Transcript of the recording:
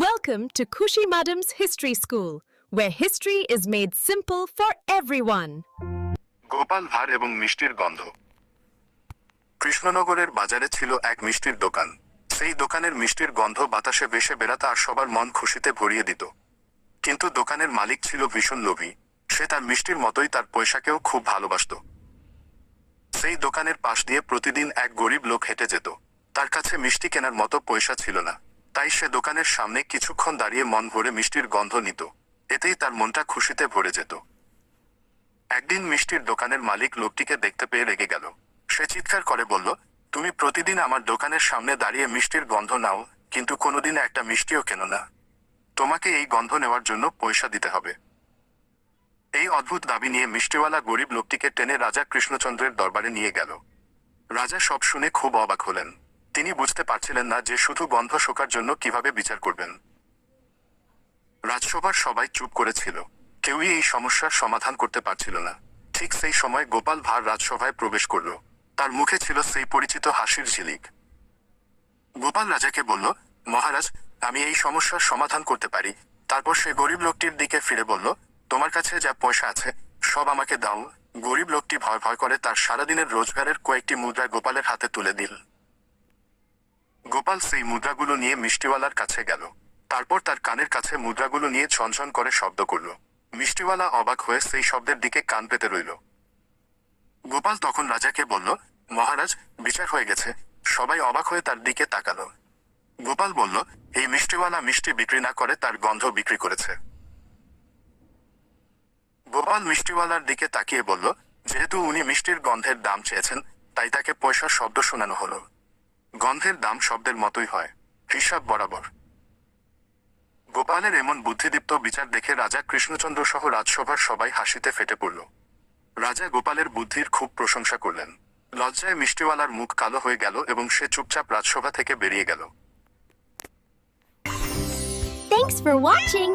Welcome to Kushi Madam's History School, where history is made simple for everyone. Gopal Bhar এবং মিষ্টির গন্ধ। কৃষ্ণনগরের বাজারে ছিল এক মিষ্টির দোকান। সেই দোকানের মিষ্টির গন্ধ বাতাসে ভেসে বেড়াতে আর সবার মন খুশিতে ভরিয়ে দিত। কিন্তু দোকানের মালিক ছিল ভীষণ লোভী। সে তার মিষ্টির মতোই তার পয়সাকেও খুব ভালোবাসত। সেই দোকানের পাশ দিয়ে প্রতিদিন এক গরিব লোক হেঁটে যেত। তার কাছে মিষ্টি কেনার মতো পয়সা ছিল না। তাই সে দোকানের সামনে কিছুক্ষণ দাঁড়িয়ে মন ভরে মিষ্টির গন্ধ নিত। এতেই তার মনটা খুশিতে ভরে যেত। একদিন মিষ্টির দোকানের মালিক লোকটিকে দেখতে পেয়ে রেগে গেল। সে চিৎকার করে বলল, তুমি প্রতিদিন আমার দোকানের সামনে দাঁড়িয়ে মিষ্টির গন্ধ নাও, কিন্তু কোনোদিন একটা মিষ্টিও কেন না। তোমাকে এই গন্ধ নেওয়ার জন্য পয়সা দিতে হবে এই অদ্ভুত দাবি নিয়ে মিষ্টিওয়ালা গরিব লোকটিকে টেনে রাজা কৃষ্ণচন্দ্রের দরবারে নিয়ে গেল। রাজা সব শুনে খুব অবাক হলেন। তিনি বুঝতে পারছিলেন না যে শুধু গন্ধ শোকার জন্য কীভাবে বিচার করবেন। রাজসভার সবাই চুপ করেছিল। কেউই এই সমস্যার সমাধান করতে পারছিল না। ঠিক সেই সময় গোপাল ভাঁড় রাজসভায় প্রবেশ করল। তার মুখে ছিল সেই পরিচিত হাসির ঝিলিক। গোপাল রাজাকে বলল, মহারাজ, আমি এই সমস্যার সমাধান করতে পারি। তারপর সে গরিব লোকটির দিকে ফিরে বলল, তোমার কাছে যা পয়সা আছে, সব আমাকে দাও। গরিব লোকটি ভয় ভয় করে তার সারাদিনের রোজগারের কয়েকটি মুদ্রা গোপালের হাতে তুলে দিল। গোপাল সেই মুদ্রাগুলো নিয়ে মিষ্টিওয়ালার কাছে গেল। তারপর তার কানের কাছে মুদ্রাগুলো নিয়ে ছনছন করে শব্দ করল। মিষ্টিওয়ালা অবাক হয়ে সেই শব্দের দিকে কান পেতে রইল। গোপাল তখন রাজাকে বলল, মহারাজ, বিচার হয়ে গেছে। সবাই অবাক হয়ে তার দিকে তাকালো। গোপাল বলল, এই মিষ্টিওয়ালা মিষ্টি বিক্রি না করে তার গন্ধ বিক্রি করেছে। গোপাল মিষ্টিওয়ালার দিকে তাকিয়ে বলল, যেহেতু উনি মিষ্টির গন্ধের দাম চেয়েছেন, তাই তাকে পয়সার শব্দ শোনানো হলো। গন্ধের দাম শব্দের মতোই হয়। হিসাব বরাবর। গোপালের এমন বুদ্ধিদীপ্ত বিচার দেখে রাজা কৃষ্ণচন্দ্র সহ রাজসভার সবাই হাসিতে ফেটে পড়ল। রাজা গোপালের বুদ্ধির খুব প্রশংসা করলেন। লজ্জায় মিষ্টিওয়ালার মুখ কালো হয়ে গেল এবং সে চুপচাপ রাজসভা থেকে বেরিয়ে গেল। Thanks for watching!